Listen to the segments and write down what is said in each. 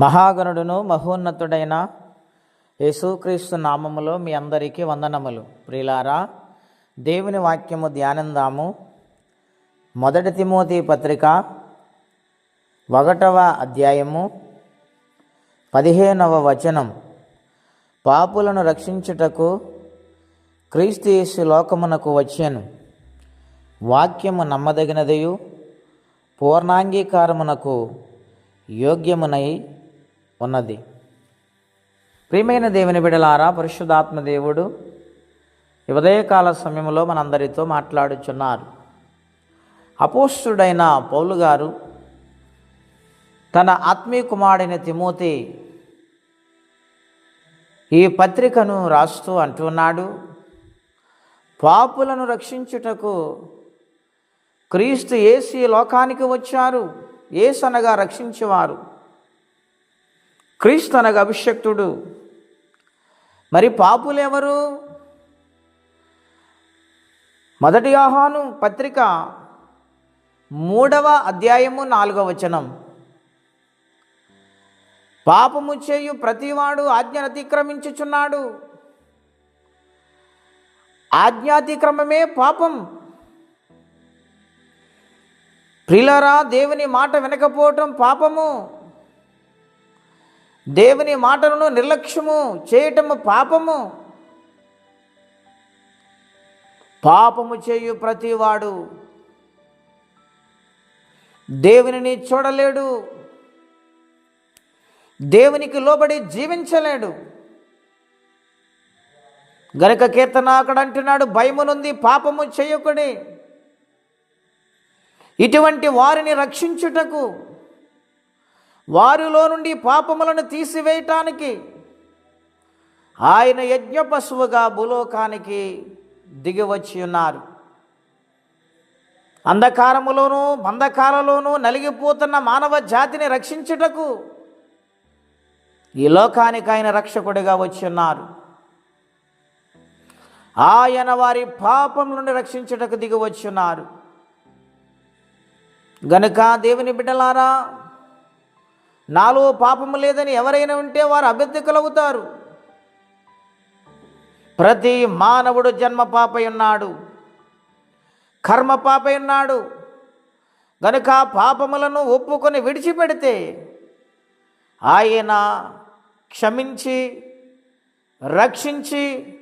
మహాగణుడును మహోన్నతుడైన యేసుక్రీస్తు నామములో మీ అందరికీ వందనములు. ప్రిలారా దేవుని వాక్యము ధ్యానందాము. మొదటి తిమోతి పత్రిక ఒకటవ అధ్యాయము పదిహేనవ వచనం. పాపులను రక్షించుటకు క్రీస్తు యేసు లోకమునకు వచ్చాను. వాక్యము నమ్మదగినదయు పూర్ణాంగీకారమునకు యోగ్యమునై ఉన్నది. ప్రియమైన దేవుని బిడలారా పరిశుద్ధాత్మ దేవుడు ఉదయకాల సమయంలో మనందరితో మాట్లాడుచున్నారు. అపోస్తుడైన పౌలు గారు తన ఆత్మీయ కుమారుడైన తిమోతి ఈ పత్రికను రాస్తూ అంటున్నాడు పాపులను రక్షించుటకు క్రీస్తు ఏసీ లోకానికి వచ్చారు. ఏసనగా రక్షించేవారు. క్రీస్తు అనగా అభిషక్తుడు. మరి పాపులెవరు? మొదటి ఆహాను పత్రిక మూడవ అధ్యాయము నాలుగవ వచనం. పాపము చేయు ప్రతివాడు ఆజ్ఞను అతిక్రమించుచున్నాడు. ఆజ్ఞాతిక్రమమే పాపం. ప్రిలరా దేవుని మాట వినకపోవటం పాపము. దేవుని మాటలను నిర్లక్ష్యము చేయటము పాపము. పాపము చేయు ప్రతివాడు. దేవునిని చూడలేడు. దేవునికి లోబడి జీవించలేడు. గనక కీర్తన అక్కడ అంటున్నాడు భయమునుంది పాపము చేయకుడి. ఇటువంటి వారిని రక్షించుటకు వారిలో నుండి పాపములను తీసివేయటానికి ఆయన యజ్ఞ పశువుగా భూలోకానికి దిగివచ్చి ఉన్నారు. అంధకారములోనూ బంధకాలలోనూ నలిగిపోతున్న మానవ జాతిని రక్షించుటకు ఈ లోకానికి ఆయన రక్షకుడిగా వచ్చి ఉన్నారు. ఆయన వారి పాపం నుండి రక్షించుటకు దిగి వచ్చి ఉన్నారు. గనుక దేవుని బిడ్డలారా నాలో పాపము లేదని ఎవరైనా ఉంటే వారు అభ్యర్థికులవుతారు ప్రతి మానవుడు జన్మ పాపై ఉన్నాడు. కర్మ పాపై ఉన్నాడు. గనుక పాపములను ఒప్పుకొని విడిచిపెడితే ఆయన క్షమించి రక్షించి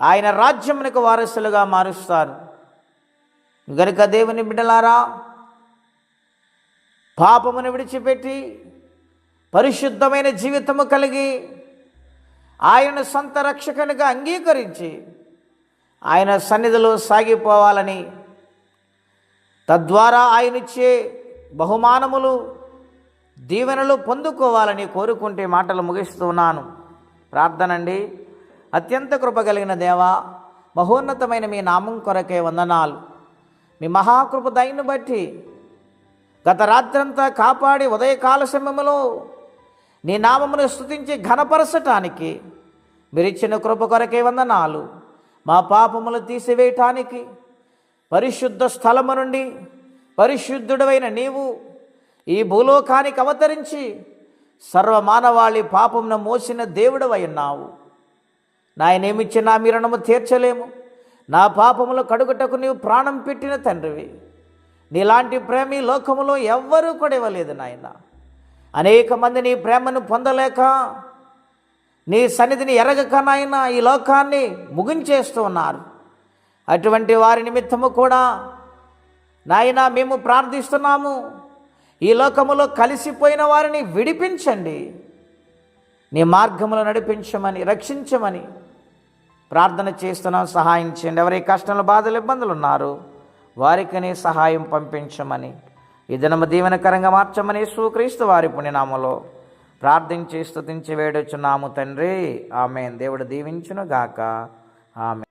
ఆయన రాజ్యమునకు వారసులుగా మారుస్తారు. గనుక దేవుని బిడ్డలారా పాపమును విడిచిపెట్టి పరిశుద్ధమైన జీవితము కలిగి ఆయన సొంత రక్షకునిగా అంగీకరించి ఆయన సన్నిధిలో సాగిపోవాలని తద్వారా ఆయనిచ్చే బహుమానములు దీవెనలు పొందుకోవాలని కోరుకుంటే మాటలు ముగిస్తున్నాను ప్రార్థనండి. అత్యంత కృప కలిగిన దేవా మహోన్నతమైన మీ నామం కొరకే వందనాలు. మీ మహాకృప దయను బట్టి గత రాత్రంతా కాపాడి ఉదయకాల సమయంలో నీ నామమును స్థుతించి ఘనపరచటానికి మీరిచ్చిన కృప కొరకే వందనాలు. మా పాపములు తీసివేయటానికి పరిశుద్ధ స్థలము నుండి పరిశుద్ధుడవైన నీవు ఈ భూలోకానికి అవతరించి సర్వమానవాళి పాపమును మోసిన దేవుడవై ఉన్నావు. నాయనేమిచ్చిన మీరణము తీర్చలేము. నా పాపములు కడుగుటకు నీవు ప్రాణం పెట్టిన తండ్రివి. నీలాంటి ప్రేమ ఈ లోకములో ఎవ్వరూ కూడా ఇవ్వలేదు నాయన. అనేక మంది నీ ప్రేమను పొందలేక నీ సన్నిధిని ఎరగక ఈ లోకాన్ని ముగించేస్తూ ఉన్నారు. అటువంటి వారి నిమిత్తము కూడా నాయన మేము ప్రార్థిస్తున్నాము. ఈ లోకములో కలిసిపోయిన వారిని విడిపించండి. నీ మార్గములో నడిపించమని రక్షించమని ప్రార్థన చేస్తున్నాం. సహాయం చేయండి. ఎవరి కష్టాలు బాధలు ఇబ్బందులు ఉన్నారు వారికనే సహాయం పంపించమని ఈ దినము దీవెనకరంగా మార్చమని సుక్రీస్తు వారి పుణ్యనామలో ప్రార్థించి స్తుతించి వేడొచ్చున్నాము తండ్రి. ఆమె దేవుడు దీవించును గాక ఆమె